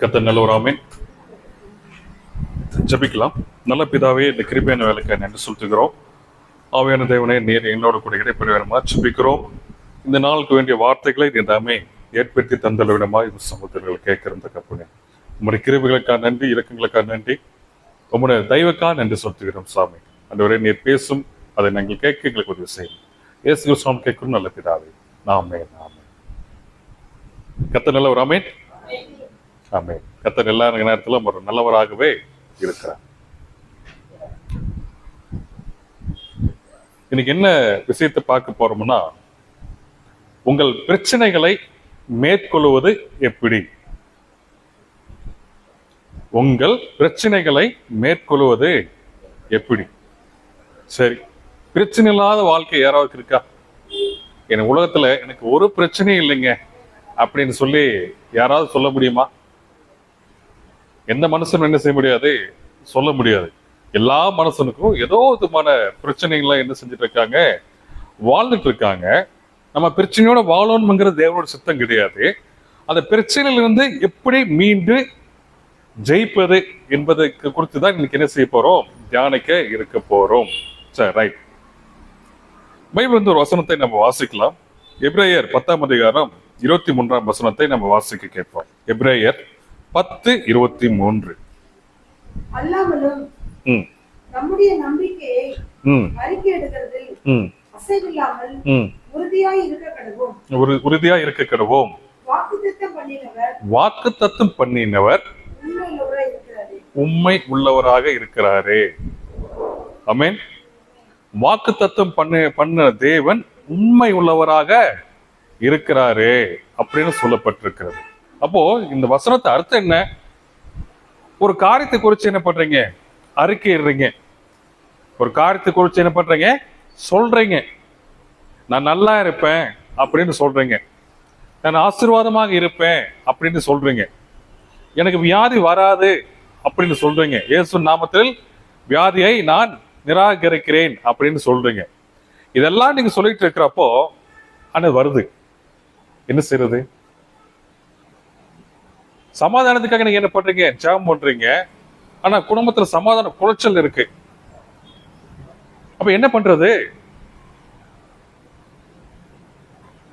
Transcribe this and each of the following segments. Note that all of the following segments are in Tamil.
கத்த நல்லவராமே ஜபிக்கலாம். நல்ல பிதாவே இந்த கிருபியான வேலைக்கு நன்றி சொல்லுகிறோம் ஆவியான தேவனே நீர் என்னோட கூட இடைப்பெற ஜபிக்கிறோம். இந்த நாளுக்கு வேண்டிய வார்த்தைகளை நீதாமே ஏற்படுத்தி தந்தல் விடமா இந்த சமுத்திரங்கள் கேட்கிற கப்புனே உங்களுடைய கிருபிகளுக்காக நன்றி இலக்கங்களுக்காக நன்றி. உங்களுடைய தெய்வக்காக நன்றி சொல்லுகிறோம் சாமி. அந்த நீர் பேசும் அதை நாங்கள் கேட்க எங்களுக்கு உதவி செய்யும். இயேசு கிறிஸ்துவாம் கேட்கும் நல்ல பிதாவே. நாமே நாமே கத்த நல்ல ஒரு அமேன் ஆமே கத்தர் எல்லா நேரத்திலும் ஒரு நல்லவராகவே இருக்கிறார். இன்னைக்கு என்ன விஷயத்தை பார்க்க போறோம்னா உங்கள் பிரச்சனைகளை மேற்கொள்வது எப்படி? உங்கள் பிரச்சனைகளை மேற்கொள்வது எப்படி? சரி பிரச்சனை இல்லாத வாழ்க்கை யாராவது இருக்கா? என் உலகத்துல எனக்கு ஒரு பிரச்சனையும் இல்லைங்க அப்படின்னு சொல்லி யாராவது சொல்ல முடியுமா? எந்த மனுஷனும் என்ன செய்ய முடியாது? சொல்ல முடியாது. எல்லா மனுஷனுக்கும் ஏதோ விதமான பிரச்சனைகள்லாம் என்ன செஞ்சுட்டு இருக்காங்க வாழ்ந்துட்டு இருக்காங்க நம்ம பிரச்சனையோட வாழணுங்கிற தேவனோட சித்தம் கிடையாது. அந்த பிரச்சனையிலிருந்து எப்படி மீண்டு ஜெயிப்பது என்பதை குறித்து தான் இன்னைக்கு என்ன செய்ய போறோம்? தியானிக்க இருக்க போறோம். சரி ரைட் பைபிள் வந்து ஒரு வசனத்தை நம்ம வாசிக்கலாம். எப்ரேயர் பத்தாம் அதிகாரம் இருபத்தி மூன்றாம் வசனத்தை நம்ம வாசிக்க கேட்போம். எப்ரேயர் பத்து இருபத்தி மூன்று. நம்முடைய நம்பிக்கையை அசைவில்லாமல் ம். உறுதியாய் இருக்க கடவும் ஒரு உறுதியா இருக்க கிடவோம் வாக்கு தத்துவம் பண்ணினவர் உண்மை உள்ளவராக இருக்கிறாரே. அமேன் வாக்கு தத்துவம் பண்ண பண்ண தேவன் உண்மை உள்ளவராக இருக்கிறாரே அப்படின்னு சொல்லப்பட்டிருக்கிறது. அப்போ இந்த வசனத்தை அர்த்தம் என்ன? ஒரு காரியத்தை குறிச்சு என்ன பண்றீங்க? அறிக்கையிடுறீங்க. ஒரு காரியத்தை குறிச்சு என்ன பண்றீங்க? சொல்றீங்க. நான் நல்லா இருப்பேன் அப்படின்னு சொல்றீங்க. நான் ஆசீர்வாதமாக இருப்பேன் அப்படின்னு சொல்றீங்க. எனக்கு வியாதி வராது அப்படின்னு சொல்றீங்க. இயேசு நாமத்தில் வியாதியை நான் நிராகரிக்கிறேன் அப்படின்னு சொல்றீங்க. இதெல்லாம் நீங்க சொல்லிட்டு இருக்கிறப்போ ஆனா வருது. என்ன செய்யறது சமாதானத்துக்காக நீங்க என்ன பண்றீங்க? ஜெபம் பண்றீங்க. ஆனா குடும்பத்துல சமாதான குளைச்சல் இருக்கு. அப்ப என்ன பண்றது?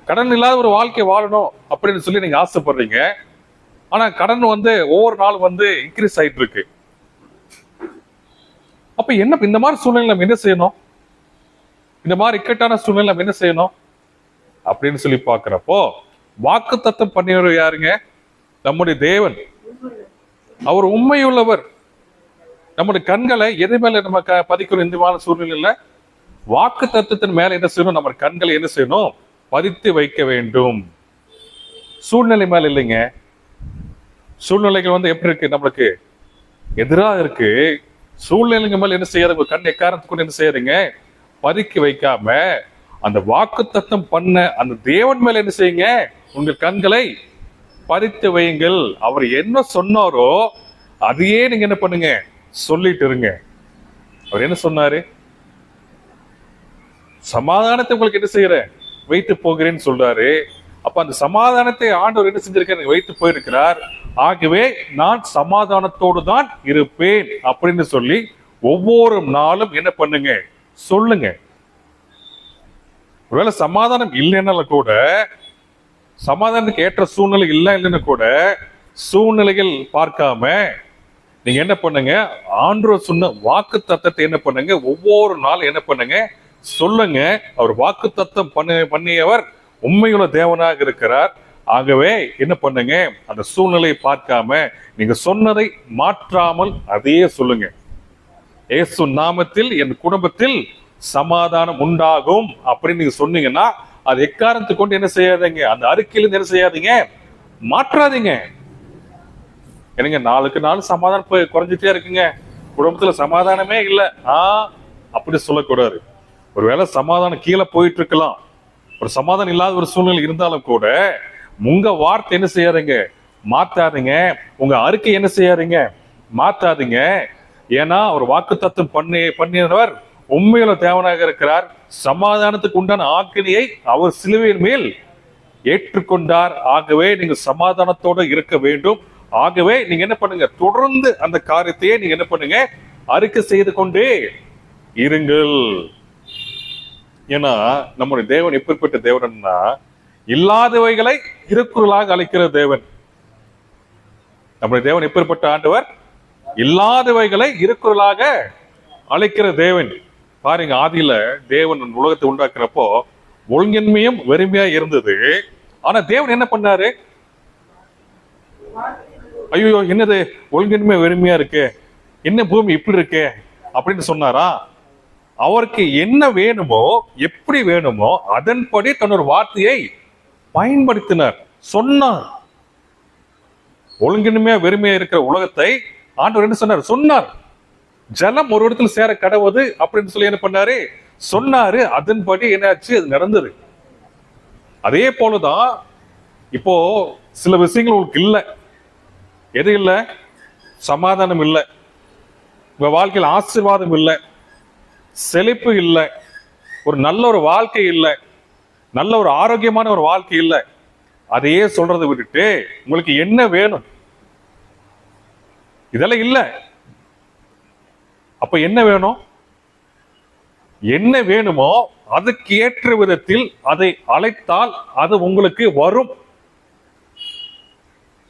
கடன் இல்லாத ஒரு வாழ்க்கை வாழணும் அப்படின்னு சொல்லி நீங்க ஆசைப்படுறீங்க. ஆனா கடன் வந்து ஒவ்வொரு நாள் வந்து இன்க்ரீஸ் ஆயிட்டு இருக்கு அப்ப என்ன இந்த மாதிரி சூழ்நிலை நம்ம என்ன செய்யணும்? இந்த மாதிரி இக்கட்டான சூழ்நிலை நம்ம என்ன செய்யணும்? அப்படின்னு சொல்லி பாக்குறப்போ வாக்கு தத்தம் பண்ணியவர் யாருங்க? நம்முடைய தேவன். அவர் உண்மையுள்ளவர். நம்முடைய கண்களை எது மேல நம்ம பதிக்கணும் இந்த மாதிரி சூழ்நிலையில? வாக்கு தத்துவத்தின் மேல என்ன செய்யணும்? நம்ம கண்களை என்ன செய்யணும்? பதித்து வைக்க வேண்டும். சூழ்நிலை மேல இல்லைங்க. சூழ்நிலைகள் வந்து எப்படி இருக்கு? நம்மளுக்கு எதிராக இருக்கு. சூழ்நிலைங்க மேல என்ன செய்யாத? உங்க கண் எக்காரணத்துக்கு கொண்டு என்ன செய்யாதுங்க? பதுக்கி வைக்காம அந்த வாக்கு தத்தம் பண்ண அந்த தேவன் மேல என்ன செய்யுங்க? உங்கள் கண்களை பறித்து வையுங்கள். அவர் என்ன சொன்னாரோ அதையே நீங்க என்ன பண்ணுங்க? சொல்லிட்டு இருங்க. அவர் என்ன சொன்னாரு? சமாதானத்தை உங்களுக்கு என்ன செய்யறேன் வைத்து போகிறேன்னு சொல்றாரு. அப்ப அந்த சமாதானத்தை ஆண்டவர் என்ன செஞ்சிருக்காரு? வைத்து போயிருக்கிறார். ஆகவே நான் சமாதானத்தோடு தான் இருப்பேன் அப்படின்னு சொல்லி ஒவ்வொரு நாளும் என்ன பண்ணுங்க? சொல்லுங்க. ஒருவேளை சமாதானம் இல்லைன்னால கூட சமாதானத்துக்கு ஏற்ற சூழ்நிலை இல்லை இல்லைன்னு கூட சூழ்நிலைகள் பார்க்காம நீங்க என்ன பண்ணுங்க? ஆண்டவர் சொன்ன வாக்கு தத்தத்தை என்ன பண்ணுங்க? ஒவ்வொரு நாள் என்ன பண்ணுங்க? சொல்லுங்க. அவர் வாக்கு தத்தம் பண்ண பண்ணியவர் உண்மையுள்ள தேவனாக இருக்கிறார். ஆகவே என்ன பண்ணுங்க? அந்த சூழ்நிலையை பார்க்காம நீங்க சொன்னதை மாற்றாமல் அதையே சொல்லுங்க. ஏசு நாமத்தில் என் குடும்பத்தில் சமாதானம் உண்டாகும் அப்படின்னு நீங்க சொன்னீங்கன்னா அது எக்காரணத்து கொண்டு என்ன செய்யாதீங்க? அந்த அறிக்கையிலிருந்து என்ன செய்யாதீங்க? மாற்றாதீங்க. என்னங்க நாளுக்கு நாள் சமாதானம் போய் குறைஞ்சிட்டே இருக்குங்க. குடும்பத்துல சமாதானமே இல்லை. ஆ அப்படி சொல்லக்கூடாது. ஒருவேளை சமாதானம் கீழே போயிட்டு இருக்கலாம் ஒரு சமாதானம் இல்லாத ஒரு சூழ்நிலை இருந்தாலும் கூட உங்க வார்த்தை என்ன செய்யாதீங்க? மாத்தாதீங்க உங்க அறிக்கை என்ன செய்யாதீங்க? மாத்தாதீங்க ஏன்னா அவர் வாக்கு தத்துவம் பண்ணி பண்ணினவர் உண்மையில தேவனாக இருக்கிறார். சமாதானத்துக்கு உண்டான ஆக்கினியை அவர் சிலுவையின் மேல் ஏற்றுக்கொண்டார். ஆகவே நீங்க சமாதானத்தோடு இருக்க வேண்டும். ஆகவே நீங்க என்ன பண்ணுங்க? தொடர்ந்து அந்த காரியத்தையே நீங்க என்ன பண்ணுங்க? அறிக்கை செய்து கொண்டே இருங்கள். ஏன்னா நம்முடைய தேவன் எப்படிப்பட்ட தேவன்னா இல்லாதவைகளை இருக்குறளாக அழைக்கிற தேவன். நம்முடைய தேவன் எப்பேற்பட்ட ஆண்டவர்? இல்லாதவைகளை இருக்குறளாக அழைக்கிற தேவன். பாருங்க ஆதியில தேவன் உலகத்தை உண்டாக்குறப்போ ஒழுங்கின்மையும் வெறுமையா இருந்தது. ஆனா தேவன் என்ன பண்ணாரு? ஐயோ என்னது? ஒழுங்கின்மை வெறுமையா இருக்கு. என்ன பூமி இப்படி இருக்கு? அப்படின்னு சொன்னாரா? அவருக்கு என்ன வேணுமோ எப்படி வேணுமோ அதன்படி தன்னொரு வார்த்தையை பயன்படுத்தினார். சொன்னார். ஒழுங்கின்மையா வெறுமையா இருக்கிற உலகத்தை ஆண்டவர் என்ன சொன்னார்? சொன்னார். ஜலம் ஒரு இடத்துல சேர கடவுது அப்படின்னு சொல்லி என்ன பண்ணாரு? சொன்னாரு. அதன்படி என்னாச்சு? அது நடந்தது. அதே போலதான் இப்போ சில விஷயங்கள் உங்களுக்கு இல்லை. எது இல்லை? சமாதானம் இல்லை. உங்க வாழ்க்கையில் ஆசீர்வாதம் இல்லை. செழிப்பு இல்லை. ஒரு நல்ல ஒரு வாழ்க்கை இல்லை. நல்ல ஒரு ஆரோக்கியமான ஒரு வாழ்க்கை இல்லை. அதையே சொல்றதை விட்டுட்டு உங்களுக்கு என்ன வேணும்? இதெல்லாம் இல்லை. அப்ப என்ன வேணும்? என்ன வேணுமோ அதுக்கு ஏற்ற விதத்தில் அதை அழைத்தால் அது உங்களுக்கு வரும்.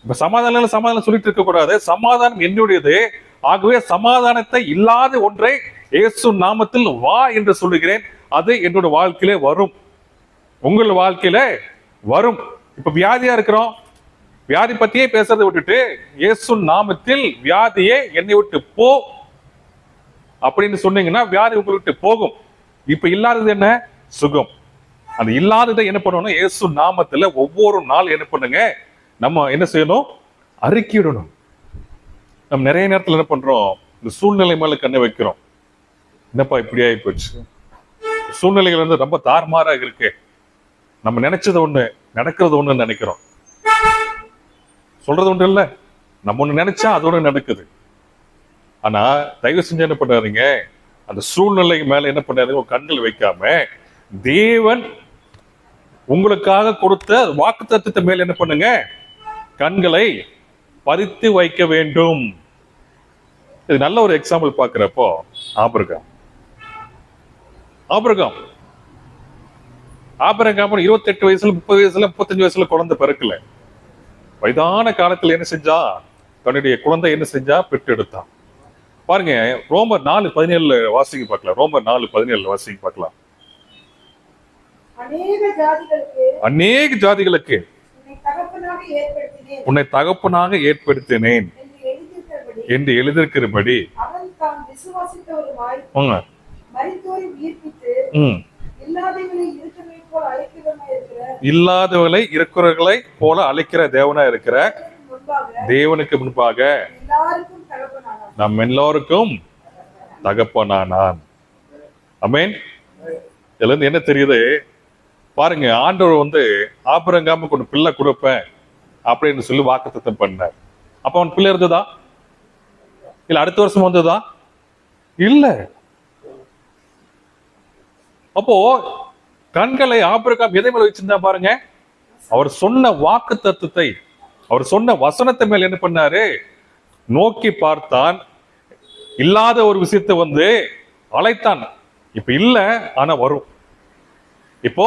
இப்ப சமாதானம் சமாதானம் சொல்லிட்டு இருக்க கூடாது. சமாதானம் என்னுடையது. ஆகவே சமாதானத்தை இல்லாத ஒன்றை இயேசு நாமத்தில் வா என்று சொல்லுகிறேன். அது என்னோட வாழ்க்கையிலே வரும். உங்கள் வாழ்க்கையில வரும். இப்ப வியாதியா இருக்கிறோம். வியாதி பத்தியே பேசுறதை விட்டுட்டு இயேசு நாமத்தில் வியாதியே என்னை விட்டு போ. அப்படின்னு சொன்னீங்கன்னா வியாதி உங்களை விட்டு போகும். இப்ப இல்லாதது என்ன? சுகம். அந்த இல்லாததை என்ன பண்ணணும்? இயேசு நாமத்துல ஒவ்வொரு நாள் என்ன பண்ணுங்க? நம்ம என்ன செய்யணும்? அறிக்கையிடணும். நம்ம நிறைய நேரத்துல என்ன பண்றோம்? இந்த சூழ்நிலை மேல கண்ணை வைக்கிறோம். என்னப்பா இப்படி ஆகி போச்சு? சூழ்நிலைகள் வந்து ரொம்ப தார்மாராக இருக்கு. நம்ம நினைச்சது ஒண்ணு நடக்கிறது ஒண்ணு நினைக்கிறோம். சொல்றது ஒண்ணு இல்ல நம்ம ஒண்ணு நினைச்சா அது ஒண்ணு நடக்குது. ஆனா தயவு செஞ்சு என்ன பண்ணாதீங்க. அந்த சூழ்நிலை மேல என்ன பண்ணாருங்க உங்க கண்கள் வைக்காம தேவன் உங்களுக்காக கொடுத்த வாக்கு தத்துவத்தை மேல என்ன பண்ணுங்க. கண்களை பறித்து வைக்க வேண்டும். இது நல்ல ஒரு எக்ஸாம்பிள் பாக்குறப்போ ஆபிரகாம். ஆபிரகாம். ஆபிரகாம் இருபத்தெட்டு வயசுல முப்பது வயசுல முப்பத்தஞ்சு வயசுல குழந்தை பிறக்கல. வயதான காலத்துல என்ன செஞ்சா? தன்னுடைய குழந்தை என்ன செஞ்சா? பெற்றெடுத்தான். பாருங்க ரோமர் நாலு பதினேழுல வாசிக்க பார்க்கலாம். ரோமர் நாலு பதினேழுல வாசிக்க பார்க்கலாம். அநேக ஜாதிகளுக்கு உன்னை தகப்பனாக ஏற்படுத்தினேன். என்று எழுதியிருக்கிறபடி இல்லாதவர்களை இருக்கிறவர்களை போல அழைக்கிற தேவனா இருக்கிற தேவனுக்கு முன்பாக நம் எல்லோருக்கும் தகப்பனானான் அமேன் இதுல இருந்து என்ன தெரியுது? பாருங்க ஆண்டவர் வந்து ஆபரங்காம கொண்டு பிள்ளை கொடுப்பேன் அப்படின்னு சொல்லி வாக்குத்தத்தம் பண்ணார். அப்ப அவன் பிள்ளை இருந்ததா? இல்ல அடுத்த வருஷம் வந்ததா? இல்ல. அப்போ கண்களை ஆபிரகாம் எதை மேல வச்சிருந்தா பாருங்க? அவர் சொன்ன வாக்கு தத்துவத்தை அவர் சொன்ன வசனத்தை மேல என்ன பண்ணாரு? நோக்கி பார்த்தான். இல்லாத ஒரு விஷயத்தை வந்து அழைத்தான். இப்ப இல்ல ஆனா வரும். இப்போ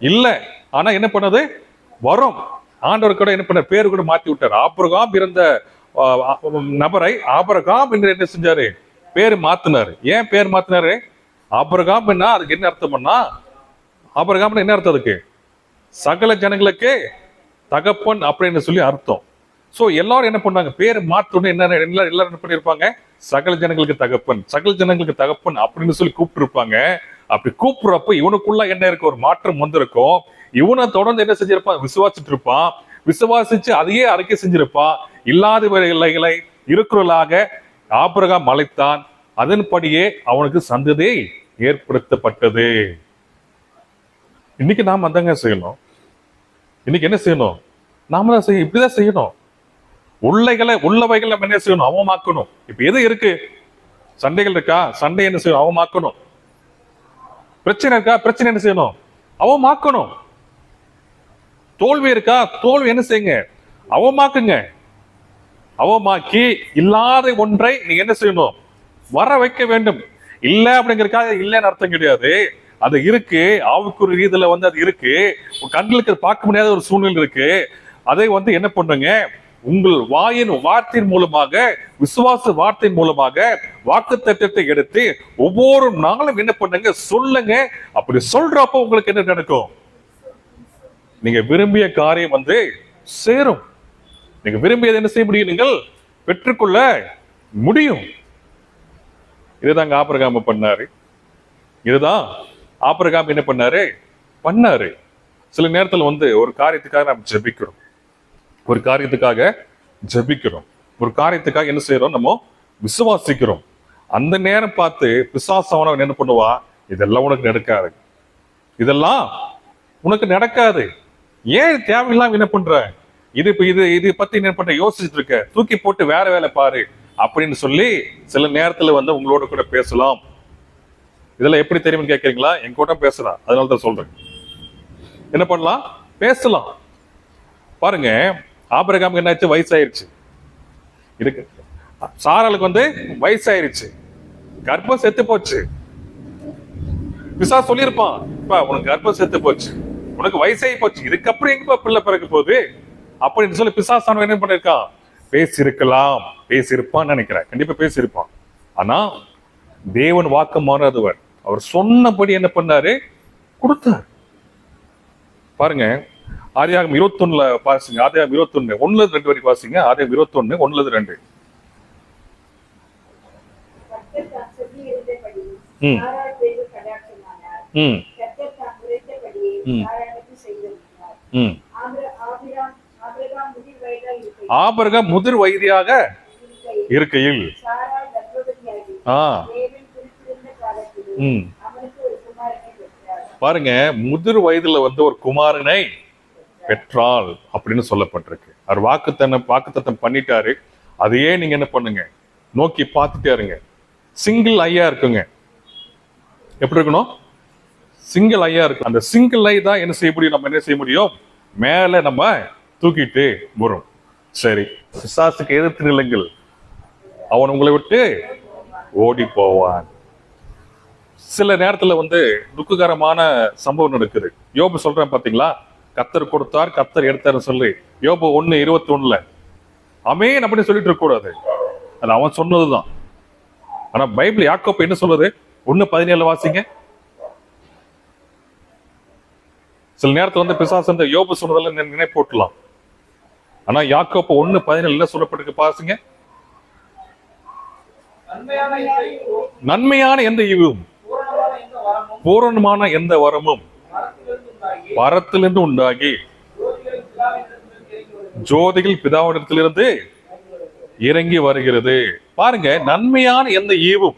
இல்ல ஆனா என்ன பண்ணது? வரும். ஆண்டவர் கூட என்ன பண்ண பேரு கூட மாத்தி விட்டார். ஆபரகாம் இருந்த நபரை ஆபரகாம் என்று என்ன செஞ்சாரு? பேர் மாத்தினாரு. ஏன் பேர் மாத்தினாரு? ஆபிரகாம் என்ன அதுக்கு என்ன அர்த்தம்னா ஆபிரகாம்னு என்ன அர்த்தம் அதுக்கு? சகல ஜனங்களுக்கு தகப்பன் அப்படின்னு சொல்லி அர்த்தம். ஸோ எல்லாரும் என்ன பண்ணாங்க பேர் மாத்தணும் என்ன எல்லாரும் எல்லாரும் என்ன பண்ணியிருப்பாங்க சகல ஜனங்களுக்கு தகப்பன் சகல ஜனங்களுக்கு தகப்பன் அப்படின்னு சொல்லி கூப்பிட்டு அப்படி கூப்பிடுறப்ப இவனுக்குள்ள என்ன இருக்கு ஒரு மாற்றம் வந்திருக்கும். இவனை தொடர்ந்து என்ன செஞ்சிருப்பான்? விசுவாசிட்டு இருப்பான் விசுவாசிச்சு அதையே அறிக்கை செஞ்சிருப்பான். இல்லாத வேலைகளை இருக்கிறவர்களாக ஆபிரகாம் அழைத்தான். அதன்படியே அவனுக்கு சந்ததி ஏற்படுத்தப்பட்டது. இன்னைக்கு நாம் அதாங்க செய்யணும். இன்னைக்கு என்ன செய்யணும்? நாம தான் செய்ய இப்படிதான் செய்யணும். உள்ளைகளை உள்ளவைகளை நம்ம என்ன செய்யணும்? அவமாக்கணும். இப்ப எது இருக்கு? சண்டைகள் இருக்கா? சண்டை என்ன செய்யணும்? அவமாக்கணும். பிரச்சனை இருக்கா? பிரச்சனை என்ன செய்யணும்? அவமாக்கணும். தோல்வி இருக்கா? தோல்வி என்ன செய்யுங்க? அவமாக்குங்க. அவமாக்கி இல்லாத ஒன்றை நீங்க என்ன செய்யணும்? வர வைக்க வேண்டும். இல்ல அப்படிங்கறதுக்காக இல்லைன்னு அர்த்தம் கிடையாது. அது இருக்கு. ஆவுக்குரிய ரீதியில வந்து அது இருக்கு. கண்களுக்கு அது பார்க்க முடியாத ஒரு சூழ்நிலை இருக்கு. அதை வந்து என்ன பண்ணுங்க? உங்கள் வாயின் வார்த்தையின் மூலமாக விசுவாச வார்த்தையின் மூலமாக வாக்கு தத்தத்தை எடுத்து ஒவ்வொரு நாளும் என்ன பண்ணுங்க? சொல்லுங்க. அப்படி சொல்றப்ப உங்களுக்கு என்ன நடக்கும்? நீங்க விரும்பிய காரியம் வந்து சேரும். நீங்க விரும்பியதை என்ன செய்ய முடியும்? நீங்கள் பெற்றுக்கொள்ள முடியும். இதுதாங்க ஆபரகாம பண்ணாரு. இதுதான் ஆபரகாம் என்ன பண்ணாரு? பண்ணாரு. சில நேரத்தில் வந்து ஒரு காரியத்துக்காக நாம் ஜெபிக்கிறோம். ஒரு காரியத்துக்காக ஜெபிக்கிறோம். ஒரு காரியத்துக்காக என்ன செய்யறோம் நம்ம விசுவாசிக்கிறோம். அந்த நேரம் பார்த்து பிசாசவனவன் என்ன பண்ணுவா? இதெல்லாம் உனக்கு நடக்காது. இதெல்லாம் உனக்கு நடக்காது. ஏன் தேவையில்லாம என்ன பண்ற? இது இப்ப இது இது பத்தி என்ன பண்ற யோசிச்சுட்டு இருக்க? தூக்கி போட்டு வேற வேலை பாரு அப்படின்னு சொல்லி சில நேரத்துல வந்து உங்களோட கூட பேசலாம். இதெல்லாம் எப்படி தெரியும்னு கேக்குறீங்களா? என் கூட பேசலாம் அதனால தான் சொல்றேன். என்ன பண்ணலாம்? பேசலாம். பாருங்க ஆபிரகாமுக்கு என்னாச்சு? வயசாயிருச்சு. இருக்கு. சாராளுக்கு வந்து வயசாயிருச்சு. கர்ப்பம் செத்து போச்சு. விசா சொல்லியிருப்பான் இப்ப உனக்கு கர்ப்பம் செத்து போச்சு. உனக்கு வயசாகி போச்சு. இதுக்கப்புறம் எங்கப்பா பிள்ளை பிறக்க போகுது? அப்படின்னு சொல்லி பிசாசானவன் என்ன பண்ணிருக்கான் பேசியிருக்கலாம். பேசியிருப்பான்னு நினைக்கிறேன் கண்டிப்பா பேசியிருப்பான். ஆனா தேவன் வாக்கு மாறாதவர் அவர் சொன்னபடி என்ன பண்ணாரு? கொடுத்தார். பாருங்க ஆதியாகம் இருபத்தொன்னுல பாசிங்க ஆதியாகம் இருபத்தொன்னு. இருந்து ரெண்டு வரைக்கும் வாசிங்க. ஆதியாகம் இருபத்தொன்னு இருந்து ரெண்டு. ம். ம். ம். சாராளுக்கு செய்திருந்தார் ம். ஆபிர- ஆபிராம் ஆபிரகாம் முதிர் வயதியாக இருக்கையில். ஆ. ம். பாருங்க முதிர் வயதுல வந்து ஒரு குமாரனை பெற்றால் அப்படின்னு சொல்லப்பட்டிருக்கு. அவர் வாக்குத்தன வாக்குத்தத்தம் பண்ணிட்டாரு. அதையே நீங்க என்ன பண்ணுங்க? நோக்கி பார்த்துட்டே இருங்க. சிங்கிள் ஐயா இருக்குங்க. எப்படி இருக்கணும்? சிங்கிள் ஐயா இருக்கு. அந்த சிங்கிள் ஐ தான் என்ன செய்ய முடியும்? நம்ம என்ன செய்ய முடியும்? மேல நம்ம தூக்கிட்டு வரும். சரி. பிசாசுக்கு எதிர்த்து நிலங்கள் அவன் உங்களை விட்டு ஓடி போவான். சில நேரத்துல வந்து துக்ககரமான சம்பவம் நடக்குது. யோபு சொல்றேன் பாத்தீங்களா? கத்தர் கொடுத்தார் கத்தர் எடுத்தார் சொல்லி யோபு ஒன்னு இருபத்தி ஒண்ணுல அமேன் அப்படின்னு சொல்லிட்டு இருக்க கூடாது. அது அவன் சொன்னதுதான். ஆனா பைபிள் யாக்கோப்பு என்ன சொல்லுது? ஒண்ணு பதினேழு வாசிங்க. சில நேரத்துல வந்து பிசாசு இந்த யோபு சொன்னதெல்லாம் நினை- நினைப்போட்டலாம். ஆனா யாக்கோப்பு ஒண்ணு பதினேழு என்ன சொல்லப்பட்டிருக்கு பாசுங்க நன்மையான எந்த இவும் நன்மையான எந்த ஈவும்? பூரணமான எந்த வரமும்? பரத்திலிருந்து உண்டாகி ஜோதிகள் பிதாவிடத்திலிருந்து இறங்கி வருகிறது. பாருங்க நன்மையான எந்த ஈவும்.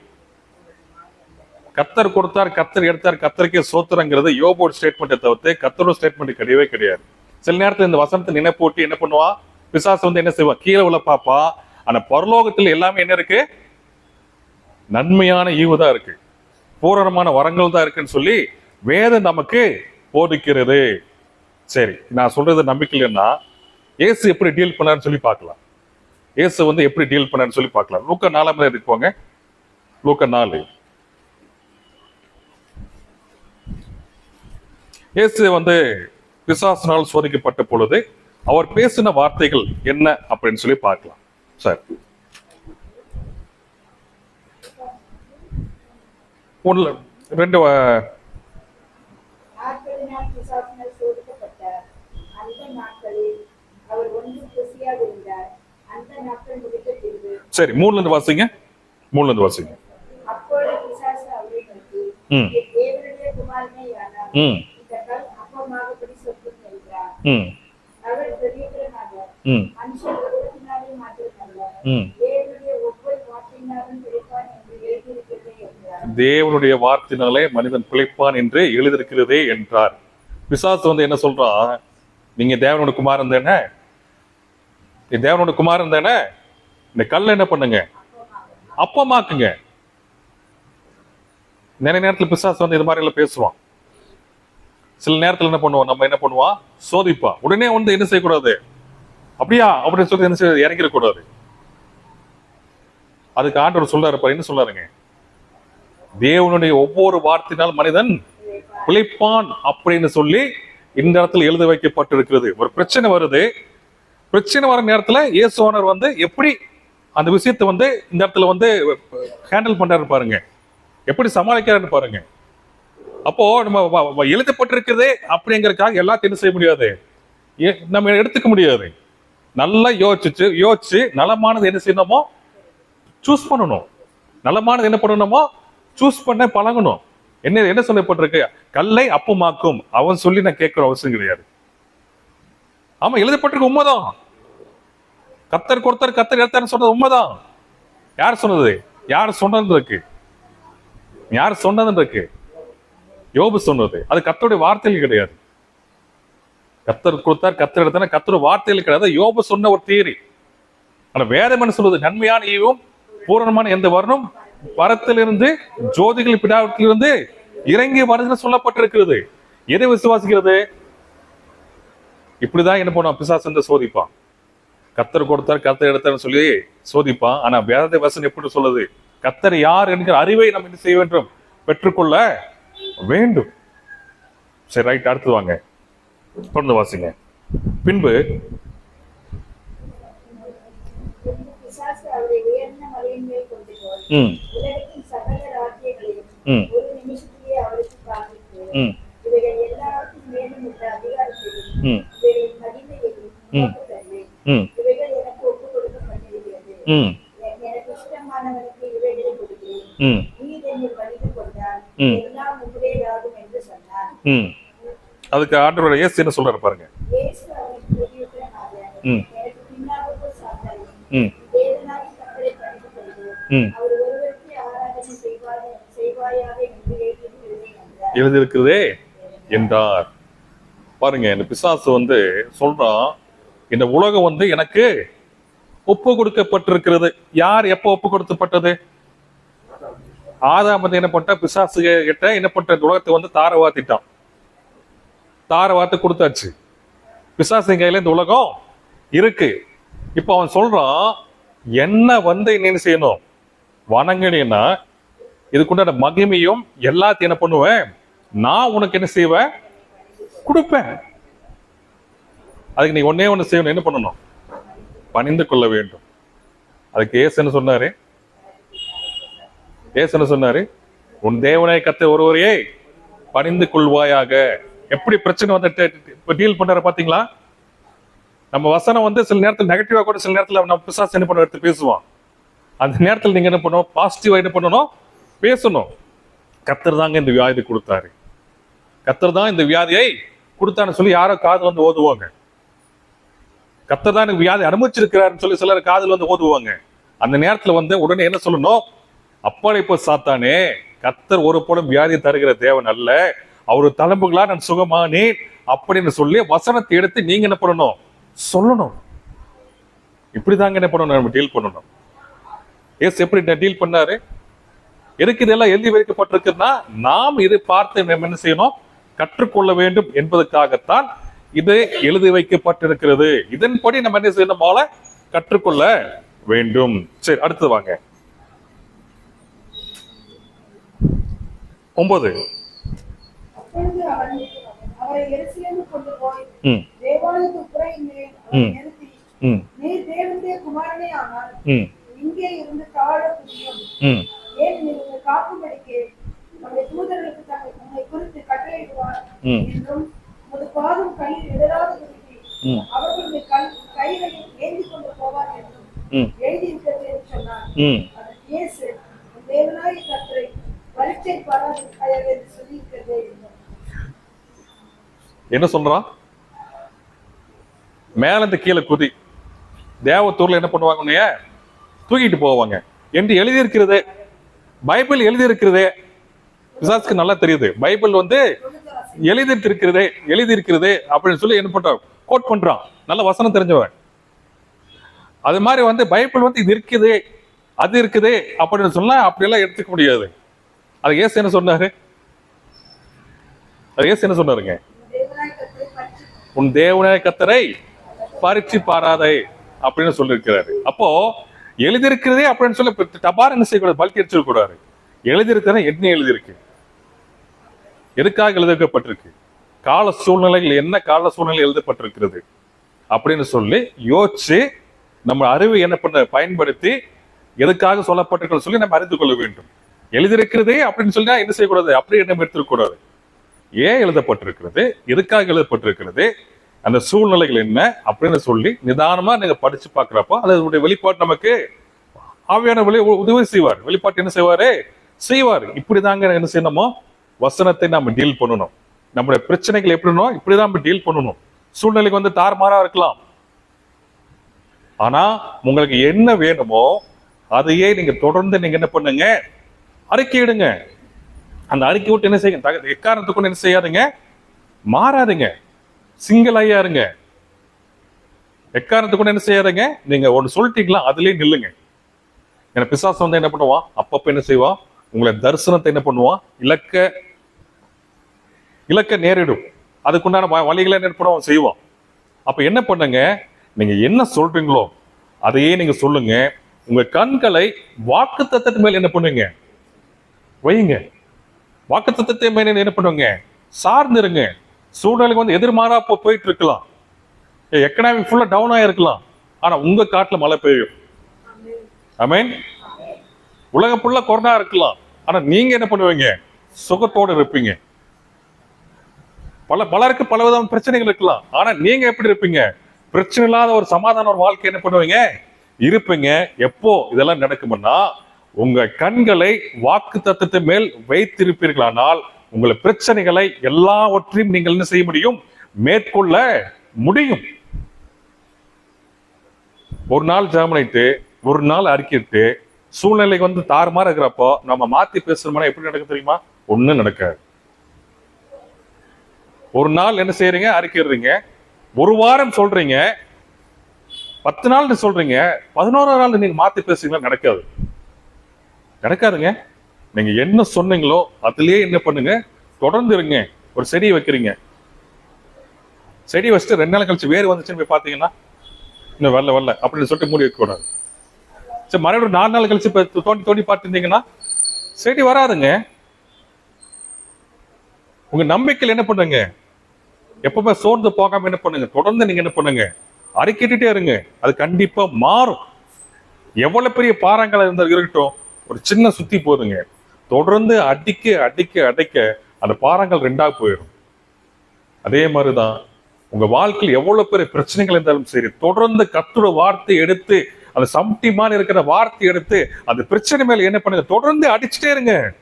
கத்தர் கொடுத்தார் கத்தர் எடுத்தார் கத்தருக்கே சோத்திரங்கிறது யோபோட ஸ்டேட்மெண்ட்டை தவிர்த்து கத்தரோட ஸ்டேட்மெண்ட் கிடையவே கிடையாது. சில நேரத்துல இந்த வசனத்தை நினைப்பூட்டி என்ன பண்ணுவா? பிசாசு வந்து என்ன செய்வா? கீழே உள்ள பாப்பா. ஆனா பரலோகத்தில் எல்லாமே என்ன இருக்கு? நன்மையான ஈவு தான் இருக்கு. பூரணமான வரங்கள் தான் இருக்குன்னு சொல்லி வேதம் நமக்கு போதிக்கிறது. சரி நான் சொல்றது நம்பிக்கை ஏசு எப்படி டீல் பண்ணார்னு சொல்லி பார்க்கலாம். ஏசு வந்து எப்படி டீல் பண்ணார்னு சொல்லி பார்க்கலாம். லூக்க நாலாம் இருக்கு போங்க. லூக்க நாலு. இயேசு வந்து பிசாசினால் சோதிக்கப்பட்ட பொழுது அவர் பேசின வார்த்தைகள் என்ன அப்படின்னு சொல்லி பார்க்கலாம். சார். ஒன்று ரெண்டு நாள் பிசாசினால் சோதிக்கப்பட்டார். அந்த நாட்களில் அவர் ஒன்றும் ருசியாக இருந்தார். அந்த நாட்கள் முடித்த பின்பு சரி மூணுல இருந்து வாசிங்க. மூணுல இருந்து வாசிங்க. அப்பொழுது பிசாசு அவரை நோக்கி ம். "நீர் தேவனுடைய குமாரனே ம். இந்த கல் அப்பமாகபடி சொல்லும் என்றார் அவர் பிரதியுத்தரமாக ம். மனுஷன் உலகத்தினாலே மாத்திரமல்ல. ம். தேவனுடைய ஒவ்வொரு வார்த்தையினாலும் பிழைப்பான் என்று எழுதியிருக்கிறது என்றார் தேவனுடைய வார்த்தையினாலே மனிதன் பிழைப்பான் என்று எழுதியிருக்கிறதே என்றார். பிசாசு வந்து என்ன சொல்றான்? நீங்க தேவனோட குமாரன் தானே? நீ தேவனோட குமாரன் தானே? இந்த கல்லை என்ன பண்ணுங்க? அப்பமாக்குங்க. நிறைய நேரத்துல பிசாசு வந்து இது மாதிரி எல்லாம் பேசுவான். சில நேரத்துல என்ன பண்ணுவான்? நம்ம என்ன பண்ணுவோம் சோதிப்பா. உடனே வந்து என்ன செய்யக்கூடாது? அப்படியா? அப்படின்னு சொல்லி என்ன செய்ய இறங்கிடக்கூடாது. அதுக்கு ஆண்டவர் சொல்றாரு என்ன சொல்றாருங்க? தேவனுடைய ஒவ்வொரு வார்த்தையினால் மனிதன் பிழைப்பான் அப்படின்னு சொல்லி இந்த இடத்துல எழுத வைக்கப்பட்டிருக்கிறது. ஒரு பிரச்சனை வருது. பிரச்சனை வர நேரத்துல இயேசுவானர் வந்து எப்படி அந்த விஷயத்தை வந்து இந்த இடத்துல வந்து ஹேண்டில் பண்றாரு பாருங்க. எப்படி சமாளிக்கிறாருன்னு பாருங்க. அப்போ நம்ம எழுதப்பட்டிருக்கிறது அப்படிங்கறக்காக அப்படிங்கறதுக்காக எல்லாத்தையும் செய்ய முடியாது? ஏ- நம்ம எடுத்துக்க முடியாது. நல்லா யோசிச்சு யோசிச்சு நலமானது என்ன செய்யணுமோ? சூஸ் பண்ணணும். நலமானது என்ன பண்ணணுமோ? சூஸ் பண்ண பழகணும். என்ன என்ன சொல்லப்பட்டிருக்கு? கல்லை அப்பமாக்கும். அவன் சொல்லி நான் கேட்கிற அவசியம் கிடையாது. ஆமா எழுதப்பட்டிருக்கு உண்மைதான். கத்தர் கொடுத்தார் கத்தர் எடுத்தார்னு சொன்னது உண்மைதான். யார் சொன்னது? யார் சொன்னது இருக்கு? யார் சொன்னது இருக்கு? யோபு சொன்னது. அது கத்தருடைய வார்த்தையில் கிடையாது. கத்தர் கொடுத்தார் கத்தர் எடுத்தார் கத்தர் வார்த்தைகள் கிடையாது. யோபு சொன்ன ஒரு தியரி. ஆனா வேதம் என்ன சொல்றது நன்மையான ஈவும் பூரணமான எந்த வரணும்? வரத்திலிருந்து ஜோதிகள் பிடாவத்திலிருந்து இறங்கி வருதுன்னு சொல்லப்பட்டிருக்கிறது. எதை விசுவாசிக்கிறது? இப்படிதான் என்ன பண்ணுவான்? பிசாசு என்று சோதிப்பான். கத்தர் கொடுத்தார் கத்தர் எடுத்தார்னு சொல்லி சோதிப்பான். ஆனா வேத வசனம் எப்படி சொல்லுது? கத்தர் யார் என்கிற அறிவை நம்ம என்ன செய்ய வேண்டும்? பெற்றுக்கொள்ள வேண்டும். சரி ரைட் அடுத்து வாங்க. தொடர்ந்து வாசிங்க. பின்பு பிசாசு அவரை உயர்ந்த மலையின் மேல் கொண்டு போய் ம். ம். ம். ம். ம். ம். ம். ம். ம். அதுக்கு ஆண்டவரோட இயேசு என்ன சொல்றாரு பாருங்க. ம். ம். ம். என்றார். எழுதியிருக்கிறதே என்றார். பாருங்க இந்த பிசாசு வந்து சொல்றான் இந்த உலகம் வந்து எனக்கு ஒப்பு கொடுக்கப்பட்டிருக்கிறது. யார் எப்போ ஒப்பு கொடுக்கப்பட்டது? ஆதாம் வந்து என்ன பண்ணிட்டா பிசாசு கிட்ட என்ன பண்ற உலகத்தை வந்து தார வாத்திட்டான் தார வாத்து கொடுத்தாச்சு. பிசாசு கையில இந்த உலகம் இருக்கு. இப்போ அவன் சொல்றான் என்ன வந்து என்ன செய்யணும்? வணங்கினீன்னா இதுக்குண்டான மகிமையும் எல்லாத்தையும் என்ன பண்ணுவேன்? நான் உனக்கு என்ன செய்வேன்? கொடுப்பேன். அதுக்கு நீ ஒன்னே ஒண்ணு செய்யணும். என்ன பண்ணணும்? பணிந்து கொள்ள வேண்டும். அதுக்கு ஏசு என்ன சொன்னாரு? ஏசு என்ன சொன்னாரு? உன் தேவனை கத்த ஒருவரையே பணிந்து கொள்வாயாக. எப்படி பிரச்சனை வந்து டீல் பண்றாரு பாத்தீங்களா? நம்ம வசனம் வந்து சில நேரத்தில் நெகட்டிவா கூட சில நேரத்தில் நம்ம பிசாசு என்ன பண்ண எடுத்து பேசுவோம் அந்த நேரத்தில் நீங்க என்ன பண்ணணும்? பாசிட்டிவா என்ன பண்ணணும்? பேசணும். கத்தர் தாங்க இந்த வியாதி கொடுத்தாரு. கத்தர் தான் இந்த வியாதியை கொடுத்தான்னு சொல்லி யாரோ காது வந்து ஓதுவாங்க. கத்தர் தான் எனக்கு வியாதி அனுமதிச்சிருக்கிறாருன்னு சொல்லி சிலர் காதில் வந்து ஓதுவாங்க. அந்த நேரத்துல வந்து உடனே என்ன சொல்லணும்? அப்படி இப்போ சாத்தானே கத்தர் ஒரு போலும் வியாதியை தருகிற தேவன் அல்ல. அவர் தளம்புகளா நான் சுகமானேன் அப்படின்னு சொல்லி வசனத்தை எடுத்து நீங்க என்ன பண்ணணும்? சொல்லணும். இப்படிதாங்க என்ன பண்ணணும்? நம்ம டீல் பண்ணணும். எஸ் எப்படி டீல் பண்ணாரு? எதுக்கு இதெல்லாம் எழுதி வைக்கப்பட்டிருக்குன்னா நாம் இதை பார்த்து நம்ம என்ன செய்யணும்? கற்றுக்கொள்ள வேண்டும் என்பதற்காகத்தான் இது எழுதி வைக்கப்பட்டிருக்கிறது. இதன்படி நம்ம என்ன செய்யணும் போல? கற்றுக்கொள்ள வேண்டும். சரி அடுத்து வாங்க. ஒன்பது. குமாரனே ஆனால் இங்கே இருந்து தாழ புரியும் ம். ஏன் நீங்கள் காக்கும்படிக்கு நம்முடைய தூதர்களுக்கு தங்கள் உங்களை குறித்து கட்டளையிடுவார் ம். என்றும் உமது பாதம் கையில் இடராத குறித்து ம். அவர்களுடைய கை கைகளில் ஏந்தி கொண்டு போவார் என்றும் ம். எழுதியிருக்கிறது என்று சொன்னார். ம். அதற்கு இயேசு உன் தேவனாய கர்த்தரை பரீட்சை பாராது என்று சொல்லியிருக்கிறது என்றார் என்ன சொல்றான்? மேல இருந்து கீழே குதி. தேவத்தூர்ல என்ன பண்ணுவாங்க தூக்கிட்டு போவாங்க. என்று எழுதியிருக்கிறதே. பைபிள் எழுதியிருக்கிறதே. பிசாசுக்கு நல்லா தெரியுது. பைபிள் வந்து எழுதிட்டு இருக்கிறதே அப்படின்னு சொல்லி என்ன பண்றான்? கோட் பண்றான். நல்ல வசனம் தெரிஞ்சவன். அது மாதிரி வந்து பைபிள் வந்து இது இருக்குது அது இருக்குது அப்படின்னு சொன்னா அப்படியெல்லாம் எடுத்துக்க முடியாது. அது ஏசு என்ன சொன்னாரு? அது ஏசு என்ன சொன்னாருங்க? உன் தேவனாய கத்தரை பரீட்சி பாராதை அப்படின்னு சொல்லியிருக்கிறாரு. அப்போ எழுதியிருக்கிறதே அப்படின்னு சொல்லி டபார் என்ன செய்யக்கூடாது? பல்கி அடிச்சிடக்கூடாது. எழுதியிருக்கிறத என்ன எழுதியிருக்கு. எதுக்காக எழுதப்பட்டிருக்கு? கால சூழ்நிலைகள் என்ன கால சூழ்நிலை எழுதப்பட்டிருக்கிறது? அப்படின்னு சொல்லி யோசிச்சு நம்ம அறிவை என்ன பண்ண பயன்படுத்தி எதுக்காக சொல்லப்பட்டிருக்கிறது சொல்லி நம்ம அறிந்து கொள்ள வேண்டும். எழுதியிருக்கிறதே அப்படின்னு சொல்லி என்ன செய்யக்கூடாது? அப்படி என்ன எடுத்துக்கூடாது ஏன் எழுதப்பட்டிருக்கிறது? எதுக்காக எழுதப்பட்டிருக்கிறது? அந்த சூழ்நிலைகள் என்ன? அப்படின்னு சொல்லி நிதானமா நீங்க படிச்சு பார்க்கிறப்போ அதனுடைய வெளிப்பாடு நமக்கு ஆவியான உதவி செய்வார். வெளிப்பாட்டு என்ன செய்வாரு? செய்வார். இப்படிதாங்க என்ன செய்யணுமோ வசனத்தை நம்ம டீல் பண்ணணும். நம்முடைய பிரச்சனைகள் எப்படினோ இப்படிதான் நம்ம டீல் பண்ணணும். சூழ்நிலைக்கு வந்து தாறுமாறா இருக்கலாம். ஆனா உங்களுக்கு என்ன வேணுமோ அதையே நீங்க தொடர்ந்து நீங்க என்ன பண்ணுங்க அறிக்கையிடுங்க அந்த அறிக்கை விட்டு என்ன செய்யுங்க? தக- எக்காரணத்துக்கு என்ன செய்யாதுங்க? மாறாதுங்க. சிங்கிள் ஐயா இருங்க. எக்காரணத்துக்கு என்ன செய்யாதுங்க? நீங்க ஒன்று சொல்லிட்டீங்களா அதுலயே நில்லுங்க. ஏன்னா பிசாசு வந்து என்ன பண்ணுவான்? அப்பப்ப என்ன செய்வான்? உங்களை தரிசனத்தை என்ன பண்ணுவான்? இலக்க இலக்க நேரிடும். அதுக்குண்டான வழிகளை என்ன செய்வோம். அப்போ என்ன பண்ணுங்க? நீங்கள் என்ன சொல்றீங்களோ அதையே நீங்கள் சொல்லுங்க. உங்க கண்களை வாக்கு தத்தத்து மேல் என்ன பண்ணுங்க? வையுங்க. வாக்கு தத்தத்தை மேல என்ன பண்ணுங்க? சார்ந்து இருங்க சூழ்நிலைக்கு வந்து எதிர்மாறா போ போயிட்டு இருக்கலாம் எக்கனாமிக் ஃபுல்லா டவுன் ஆயிருக்கலாம். ஆனா உங்க காட்டுல மழை பெய்யும். அமேன் உலகம் ஃபுல்லா கொரோனா இருக்கலாம். ஆனா நீங்க என்ன பண்ணுவீங்க? சுகத்தோடு இருப்பீங்க. பல பலருக்கு பல விதமான பிரச்சனைகள் இருக்கலாம். ஆனா நீங்க எப்படி இருப்பீங்க? பிரச்சனை இல்லாத ஒரு சமாதான ஒரு வாழ்க்கை என்ன பண்ணுவீங்க? இருப்பீங்க. எப்போ இதெல்லாம் நடக்கும்னா உங்க கண்களை வாக்கு தத்துவத்தை மேல் வைத்திருப்பீர்களானால் உங்களை பிரச்சனைகளை எல்லாவற்றையும் நீங்கள் என்ன செய்ய முடியும்? மேற்கொள்ள முடியும். ஒரு நாள் ஜாமனைட்டு ஒரு நாள் அறிக்கிட்டு சூழ்நிலைக்கு வந்து தாறுமாறு இருக்கிறப்போ நம்ம மாத்தி பேசணும்னா எப்படி நடக்க தெரியுமா? ஒன்றும் நடக்காது. ஒரு நாள் என்ன செய்யறீங்க அறிக்கிறீங்க ஒரு வாரம் சொல்றீங்க. பத்து நாள் சொல்றீங்க. பதினோரா நாள் நீங்க மாத்தி பேசுறீங்களா? நடக்காது. நடக்காதுங்க. நீங்க என்ன சொன்னீங்களோ அதுலயே என்ன பண்ணுங்க. தொடர்ந்து இருங்க. ஒரு செடி வைக்கிறீங்க. செடி வச்சுட்டு ரெண்டு நாள் கழிச்சு வேறு வந்துச்சுன்னு போய் பாத்தீங்கன்னா இன்னும் வரல வரல அப்படின்னு சொல்லிட்டு மூடி வைக்கக்கூடாது சரி மறுபடியும் நாலு நாள் கழிச்சு இப்போ தோண்டி தோண்டி பார்த்துருந்தீங்கன்னா செடி வராதுங்க. உங்க நம்பிக்கையில் என்ன பண்ணுங்க? எப்பவுமே சோர்ந்து போகாம என்ன பண்ணுங்க? தொடர்ந்து நீங்க என்ன பண்ணுங்க? அறிக்கிட்டே இருங்க. அது கண்டிப்பா மாறும். எவ்வளவு பெரிய பாறாங்கல இருந்தா இருக்கட்டும் ஒரு சின்ன சுத்தி போதுங்க. தொடர்ந்து அடிக்க அடிக்க அடைக்க அந்த பாறாங்கல் ரெண்டாக போயிடும். அதே மாதிரிதான் உங்க வாழ்க்கையில் எவ்வளவு பெரிய பிரச்சனைகள் இருந்தாலும் சரி தொடர்ந்து கத்துற வார்த்தை எடுத்து அந்த சம்டி மாதிரி இருக்கிற வார்த்தை எடுத்து அந்த பிரச்சனை மேல என்ன பண்ணுங்க? தொடர்ந்து அடிச்சுட்டே இருங்க.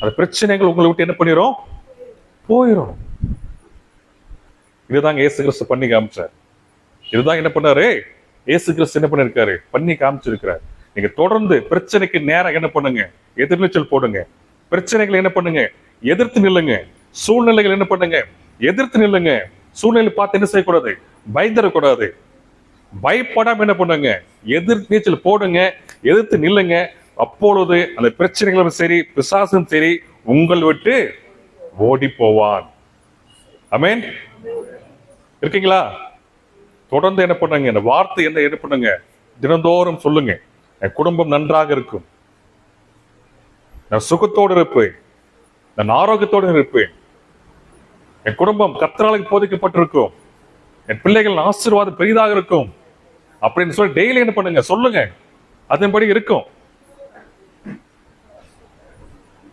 அந்த பிரச்சனைகள் உங்களை விட்டு என்ன பண்ணிரும்? போயிடும் இதுதாங்க ஏசு கிறிஸ்து பண்ணி காமிச்சார். இதுதான் என்ன பண்ணாரு? இயேசு கிறிஸ்து என்ன பண்ணிருக்காரு? பண்ணி காமிச்சிருக்கிறார். நீங்க தொடர்ந்து பிரச்சனைக்கு நேரம் என்ன பண்ணுங்க? எதிர்நீச்சல் போடுங்க. பிரச்சனைகளை என்ன பண்ணுங்க? எதிர்த்து நில்லுங்க. சூழ்நிலைகள் என்ன பண்ணுங்க? எதிர்த்து நில்லுங்க. சூழ்நிலை பார்த்து என்ன செய்யக்கூடாது? பயந்துடக்கூடாது பயப்படாம என்ன பண்ணுங்க? எதிர் நீச்சல் போடுங்க. எதிர்த்து நில்லுங்க. அப்பொழுது அந்த பிரச்சனைகளும் சரி பிசாசும் சரி உங்கள் விட்டு ஓடி போவான் அமேன் இருக்கீங்களா? தொடர்ந்து என்ன பண்ணுங்க இந்த வார்த்தை என்ன என்ன பண்ணுங்க? தினந்தோறும் சொல்லுங்க. என் குடும்பம் நன்றாக இருக்கும். நான் சுகத்தோடு இருப்பேன். நான் ஆரோக்கியத்தோடு இருப்பேன். என் குடும்பம் கத்தனாளுக்கு போதிக்கப்பட்டிருக்கும். என் பிள்ளைகள் ஆசீர்வாதம் பெரிதாக இருக்கும். அப்படின்னு சொல்லி டெய்லி என்ன பண்ணுங்க சொல்லுங்க. அதன்படி இருக்கும்.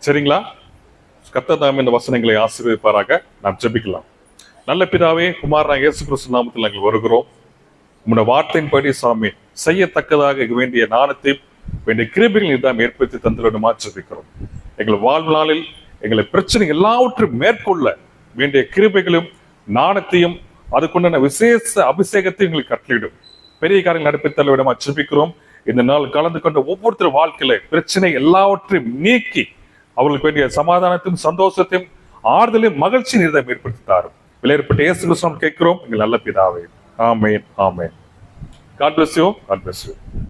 சரிங்களா? கத்ததாம் இந்த வசனங்களை ஆசீர்வதிப்பாராக. நாம் ஜெபிக்கலாம். நல்ல பிதாவே குமாரன் இயேசு கிறிஸ்து நாமத்தில் நாங்கள் வருகிறோம். உம்முடைய வார்த்தையின்படி சாமி செய்யத்தக்கதாக வேண்டிய நாணத்தையும் வேண்டிய கிருபிகள் தான் ஏற்படுத்தி தந்துள்ளமா ஜெபிக்கிறோம். எங்கள் வாழ்நாளில் எங்களை பிரச்சனை எல்லாவற்றையும் மேற்கொள்ள வேண்டிய கிருபைகளும் நாணத்தையும் அதுக்குண்டான விசேஷ அபிஷேகத்தையும் எங்களுக்கு கட்டளிடும் பெரிய காரியங்கள் நடப்பித்தள்ள விடமா ஜெபிக்கிறோம். இந்த நாள் கலந்து கொண்ட ஒவ்வொருத்தர் வாழ்க்கையில பிரச்சனை எல்லாவற்றையும் நீக்கி அவர்களுக்கு வேண்டிய சமாதானத்தையும் சந்தோஷத்தையும் ஆறுதலையும் மகிழ்ச்சி நிறுத்தம் ஏற்படுத்தித்தார் தாரும். விலையேற்பட்ட இயேசு கிறிஸ்துவம் கேட்கிறோம். எங்கள் நல்ல பிதாவே. ஆமேன் ஆமேன். God bless you God bless you